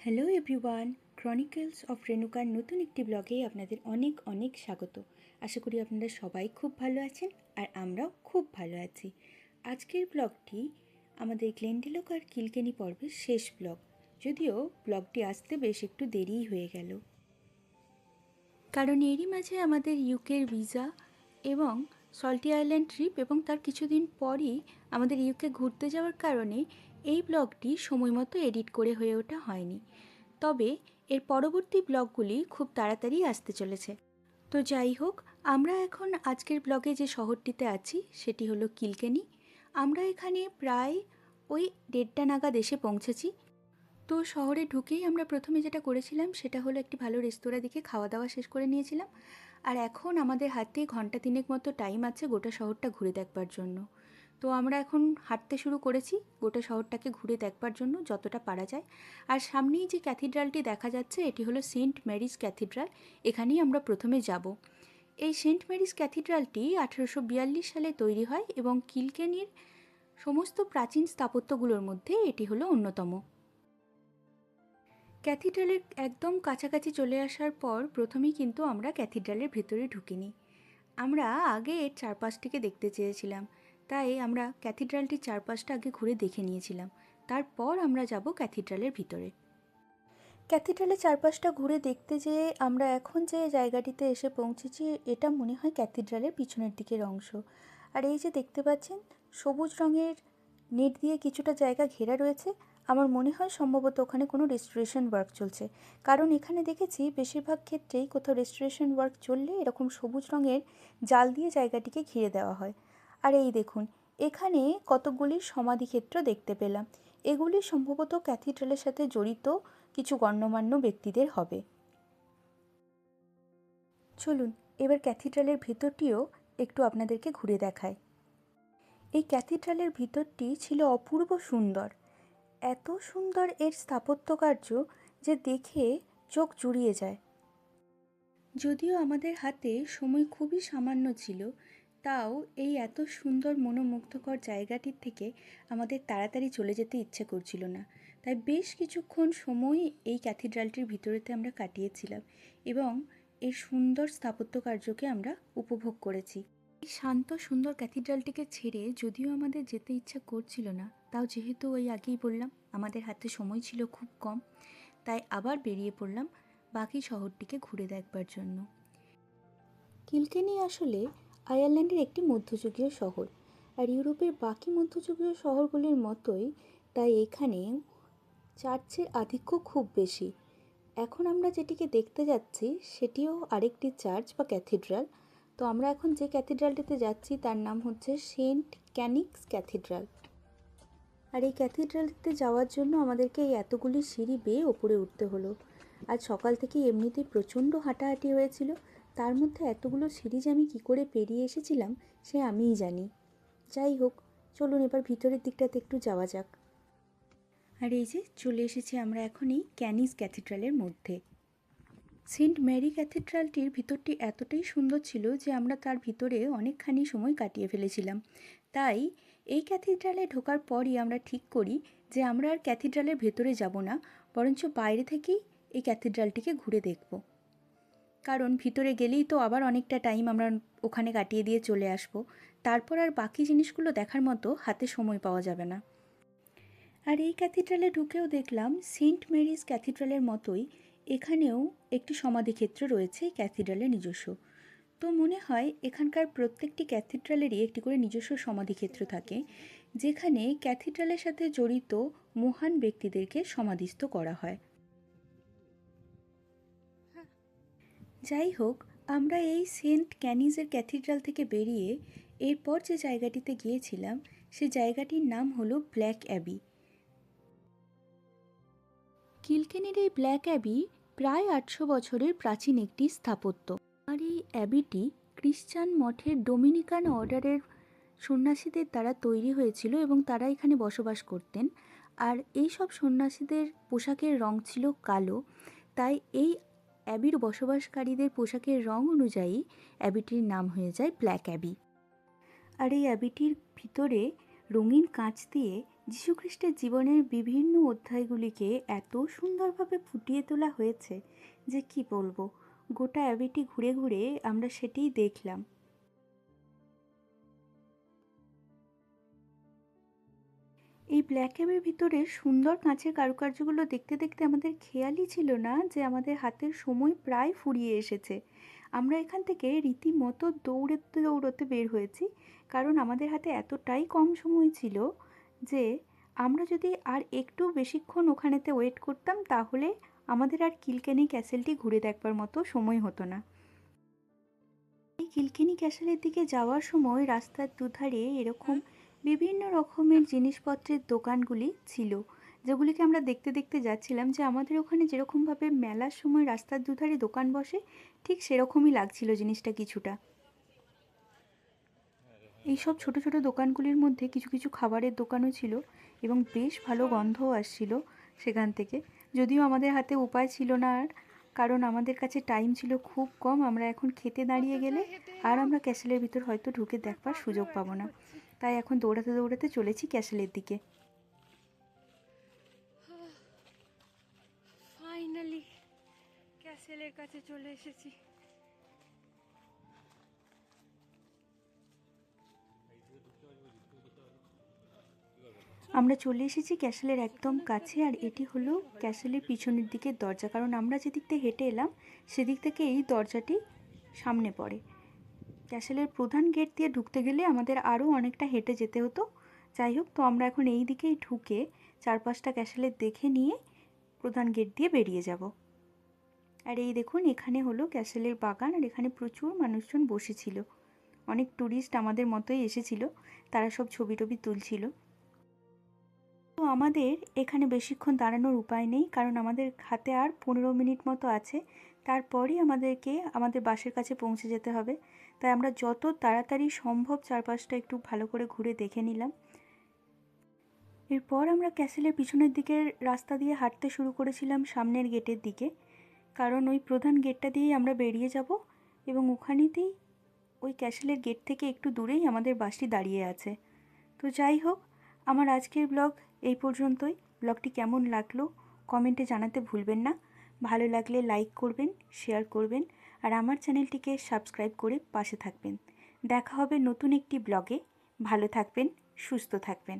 Hello everyone chronicles of রেণুকার নতুন একটি ব্লগে আপনাদের অনেক অনেক স্বাগত। আশা করি আপনারা সবাই খুব ভালো আছেন আর আমরাও খুব ভালো আছি। আজকের ব্লগটি আমাদের গ্লেন্ডেলক আর কিলকেনি পর্বের শেষ ব্লগ যদিও ব্লগটি আসতে বেশ একটু দেরিই হয়ে গেল। কারণ এরই মাঝে আমাদের ইউকের ভিসা এবং সল্টি আইল্যান্ড ট্রিপ এবং তার কিছুদিন পরই আমাদের ইউকে ঘুরতে যাওয়ার কারণে এই ব্লগটি সময় মতো এডিট করে হয়ে ওঠা হয়নি। তবে এর পরবর্তী ব্লগগুলি খুব তাড়াতাড়ি আসতে চলেছে। তো যাই হোক, আমরা এখন আজকের ব্লগে যে শহরটিতে আছি, সেটি হলো কিলকেনি। আমরা এখানে প্রায় ওই দেড়টা নাগাদ এসে পৌঁছেছি। তো শহরে ঢুকেই আমরা প্রথমে যেটা করেছিলাম, সেটা হলো একটি ভালো রেস্তোরাঁ দিকে খাওয়া দাওয়া শেষ করে নিয়েছিলাম। আর এখন আমাদের হাতে ঘণ্টা তিনেক মতো টাইম আছে গোটা শহরটা ঘুরে দেখবার জন্য। তো আমরা এখন হাঁটতে শুরু করেছি। গোটা শহরটাকে ঘুরে দেখবার জন্য যতটা পারা যায়। আর সামনেই যে ক্যাথিড্রালটি দেখা যাচ্ছে, এটি হলো সেন্ট ম্যারিজ ক্যাথিড্রাল। এখানেই আমরা প্রথমে যাব। এই সেন্ট ম্যারিজ ক্যাথিড্রালটি আঠেরোশো বিয়াল্লিশ সালে তৈরি হয় এবং কিলকেনির সমস্ত প্রাচীন স্থাপত্যগুলোর মধ্যে এটি হলো অন্যতম। ক্যাথিড্রালের একদম কাছাকাছি চলে আসার পর প্রথমেই কিন্তু আমরা ক্যাথিড্রালের ভেতরে ঢুকিনি। আমরা আগে এর চারপাশটিকে দেখতে চেয়েছিলাম। তাই আমরা ক্যাথিড্রালটির চারপাশটা আগে ঘুরে দেখে নিয়েছিলাম। তারপর আমরা যাব ক্যাথিড্রালের ভিতরে। ক্যাথিড্রালের চারপাশটা ঘুরে দেখতে যেয়ে আমরা এখন যে জায়গাটিতে এসে পৌঁছেছি, এটা মনে হয় ক্যাথিড্রালের পিছনের দিকের অংশ। আর এই যে দেখতে পাচ্ছেন, সবুজ রঙের নেট দিয়ে কিছুটা জায়গা ঘেরা রয়েছে। আমার মনে হয় সম্ভবত ওখানে কোনো রেস্টোরেশন ওয়ার্ক চলছে। কারণ এখানে দেখেছি বেশিরভাগ ক্ষেত্রেই কোথাও রেস্টোরেশন ওয়ার্ক চললে এরকম সবুজ রঙের জাল দিয়ে জায়গাটিকে ঘিরে দেওয়া হয়। আর এই দেখুন, এখানে কতকগুলি সমাধিক্ষেত্র দেখতে পেলাম। এগুলি সম্ভবত ক্যাথিড্রালের সাথে জড়িত কিছু গণ্যমান্য ব্যক্তিদের হবে। চলুন, এবার ক্যাথিড্রালের ভেতরটিও একটু আপনাদেরকে ঘুরে দেখায় এই ক্যাথিড্রালের ভিতরটি ছিল অপূর্ব সুন্দর। এত সুন্দর এর স্থাপত্যকার্য যে দেখে চোখ জুড়িয়ে যায়। যদিও আমাদের হাতে সময় খুবই সামান্য ছিল তাও এই এত সুন্দর মনোমুগ্ধকর জায়গাটির থেকে আমাদের তাড়াতাড়ি চলে যেতে ইচ্ছে করছিল না। তাই বেশ কিছুক্ষণ সময় এই ক্যাথিড্রালটির ভিতরেতে আমরা কাটিয়েছিলাম এবং এই সুন্দর স্থাপত্য কার্যকে আমরা উপভোগ করেছি। এই শান্ত, সুন্দর ক্যাথিড্রালটিকে ছেড়ে যদিও আমাদের যেতে ইচ্ছা করছিল না, তাও যেহেতু ওই আগেই বললাম, আমাদের হাতে সময় ছিল খুব কম, তাই আবার বেরিয়ে পড়লাম বাকি শহরটিকে ঘুরে দেখবার জন্য। কিলকেনি আসলে আয়ারল্যান্ডের একটি মধ্যযুগীয় শহর আর ইউরোপের বাকি মধ্যযুগীয় শহরগুলির মতোই, তাই এখানে চার্চের আধিক্য খুব বেশি। এখন আমরা যেটিকে দেখতে যাচ্ছি, সেটিও আরেকটি চার্চ বা ক্যাথিড্রাল। তো আমরা এখন যে ক্যাথিড্রালটিতে যাচ্ছি, তার নাম হচ্ছে সেন্ট ক্যানিক্স ক্যাথিড্রাল। আর এই ক্যাথিড্রালটিতে যাওয়ার জন্য আমাদেরকে এই এতগুলি সিঁড়ি বেয়ে ওপরে উঠতে হলো। আজ সকাল থেকে এমনিতেই প্রচণ্ড হাঁটাহাঁটি হয়েছিল। তার মধ্যে এতগুলো সিরিজ আমি কী করে পেরিয়ে এসেছিলাম, সে আমিই জানি। যাই হোক, চলুন এবার ভিতরের দিকটাতে একটু যাওয়া যাক। আর এই যে, চলে এসেছি আমরা এখন এই ক্যানিস ক্যাথিড্রালের মধ্যে। সেন্ট ম্যারি ক্যাথিড্রালটির ভিতরটি এতটাই সুন্দর ছিল যে আমরা তার ভিতরে অনেকখানি সময় কাটিয়ে ফেলেছিলাম। তাই এই ক্যাথিড্রালে ঢোকার পরই আমরা ঠিক করি যে আমরা আর ক্যাথিড্রালের ভেতরে যাব না, বরঞ্চ বাইরে থেকেই এই ক্যাথিড্রালটিকে ঘুরে দেখব। কারণ ভিতরে গেলেই তো আবার অনেকটা টাইম আমরা ওখানে কাটিয়ে দিয়ে চলে আসব। তারপর আর বাকি জিনিসগুলো দেখার মতো হাতে সময় পাওয়া যাবে না। আর এই ক্যাথিড্রালে ঢুকেও দেখলাম সেন্ট মেরিজ ক্যাথিড্রালের মতোই এখানেও একটি সমাধিক্ষেত্র রয়েছে ক্যাথিড্রালের নিজস্ব। তো মনে হয় এখানকার প্রত্যেকটি ক্যাথিড্রালেরই একটি করে নিজস্ব সমাধিক্ষেত্র থাকে, যেখানে ক্যাথিড্রালের সাথে জড়িত মহান ব্যক্তিদেরকে সমাধিস্থ করা হয়। যাই হোক আমরা এই সেন্ট ক্যানিজের ক্যাথিড্রাল থেকে বেরিয়ে এরপর যে জায়গাটিতে গিয়েছিলাম, সে জায়গাটির নাম হলো ব্ল্যাক অ্যাবি। কিলকেনের এই ব্ল্যাক অ্যাবি প্রায় আটশো বছরের প্রাচীন একটি স্থাপত্য। আর এই অ্যাবিটি খ্রিস্টান মঠের ডোমিনিকান অর্ডারের সন্ন্যাসীদের দ্বারা তৈরি হয়েছিল এবং তারা এখানে বসবাস করতেন। আর এই সব সন্ন্যাসীদের পোশাকের রং ছিল কালো, তাই এই অ্যাবির বসবাসকারীদের পোশাকের রং অনুযায়ী অ্যাবিটির নাম হয়ে যায় ব্ল্যাক অ্যাবি। আর এই অ্যাবিটির ভিতরে রঙিন কাঁচ দিয়ে যীশুখ্রিস্টের জীবনের বিভিন্ন অধ্যায়গুলিকে এত সুন্দরভাবে ফুটিয়ে তোলা হয়েছে যে কি বলব? গোটা অ্যাবিটি ঘুরে ঘুরে আমরা সেটিই দেখলাম। ব্ল্যাক ক্যাবের ভিতরে সুন্দর কাঁচের কারুকার্যগুলো দেখতে দেখতে আমাদের খেয়ালই ছিল না যে আমাদের হাতের সময় প্রায় ফুরিয়ে এসেছে। আমরা এখান থেকে রীতিমতো দৌড়তে দৌড়তে বের হয়েছি, কারণ আমাদের হাতে এতটাই কম সময় ছিল যে আমরা যদি আর একটু বেশিক্ষণ ওখানেতে ওয়েট করতাম, তাহলে আমাদের আর কিলকেনি ক্যাসেলটি ঘুরে দেখবার মতো সময় হতো না। এই কিলকেনি ক্যাসেলের দিকে যাওয়ার সময় রাস্তার দুধারে এরকম বিভিন্ন রকমের জিনিসপত্রের দোকানগুলি ছিল, যেগুলিকে আমরা দেখতে দেখতে যাচ্ছিলাম যে আমাদের ওখানে যেরকমভাবে মেলার সময় রাস্তার দুধারে দোকান বসে, ঠিক সেরকমই লাগছিল জিনিসটা কিছুটা। এইসব ছোট ছোট দোকানগুলির মধ্যে কিছু কিছু খাবারের দোকানও ছিল এবং বেশ ভালো গন্ধও আসছিল সেখান থেকে। যদিও আমাদের হাতে উপায় ছিল না আর, কারণ আমাদের কাছে টাইম ছিল খুব কম, আমরা এখন খেতে দাঁড়িয়ে গেলে আর আমরা ক্যাসেলের ভিতর হয়তো ঢুকে দেখবার সুযোগ পাবো না। তাই এখন দৌড়াতে দৌড়াতে চলেছি ক্যাসেলের দিকে। ফাইনালি ক্যাসেলের কাছে চলে এসেছি। আমরা চলে এসেছি ক্যাসেলের একদম কাছে আর এটি হলো ক্যাসেলের পিছনের দিকের দরজা। কারণ আমরা যেদিক থেকে হেঁটে এলাম সেদিক থেকে এই দরজাটি সামনে পড়ে। ক্যাসেলের প্রধান গেট দিয়ে ঢুকতে গেলে আমাদের আরও অনেকটা হেঁটে যেতে হতো। যাই হোক, তো আমরা এখন এই দিকেই ঢুকে চারপাশটা ক্যাসেলের দেখে নিয়ে প্রধান গেট দিয়ে বেরিয়ে যাব। আর এই দেখুন, এখানে হলো ক্যাসেলের বাগান আর এখানে প্রচুর মানুষজন বসেছিল। অনেক ট্যুরিস্ট আমাদের মতোই এসেছিল, তারা সব ছবি টবি তুলছিল। তো আমাদের এখানে বেশিক্ষণ দাঁড়ানোর উপায় নেই, কারণ আমাদের হাতে আর পনেরো মিনিট মতো আছে। তারপরই আমাদেরকে, আমাদের বাসের কাছে পৌঁছে যেতে হবে। তাই আমরা যত তাড়াতাড়ি সম্ভব চারপাশটা একটু ভালো করে ঘুরে দেখে নিলাম। এরপর আমরা ক্যাসেলের পিছনের দিকের রাস্তা দিয়ে হাঁটতে শুরু করেছিলাম সামনের গেটের দিকে। কারণ ওই প্রধান গেটটা দিয়েই আমরা বেরিয়ে যাব এবং ওখানেতেই ওই ক্যাসেলের গেট থেকে একটু দূরেই আমাদের বাসটি দাঁড়িয়ে আছে। তো যাই হোক, আমার আজকের ব্লগ এই পর্যন্তই। ব্লগটি কেমন লাগল কমেন্টে জানাতে ভুলবেন না। ভালো লাগলে লাইক করবেন শেয়ার করবেন আর আমার চ্যানেলটিকে সাবস্ক্রাইব করে পাশে থাকবেন। দেখা হবে নতুন একটি ব্লগে ভালো থাকবেন, সুস্থ থাকবেন।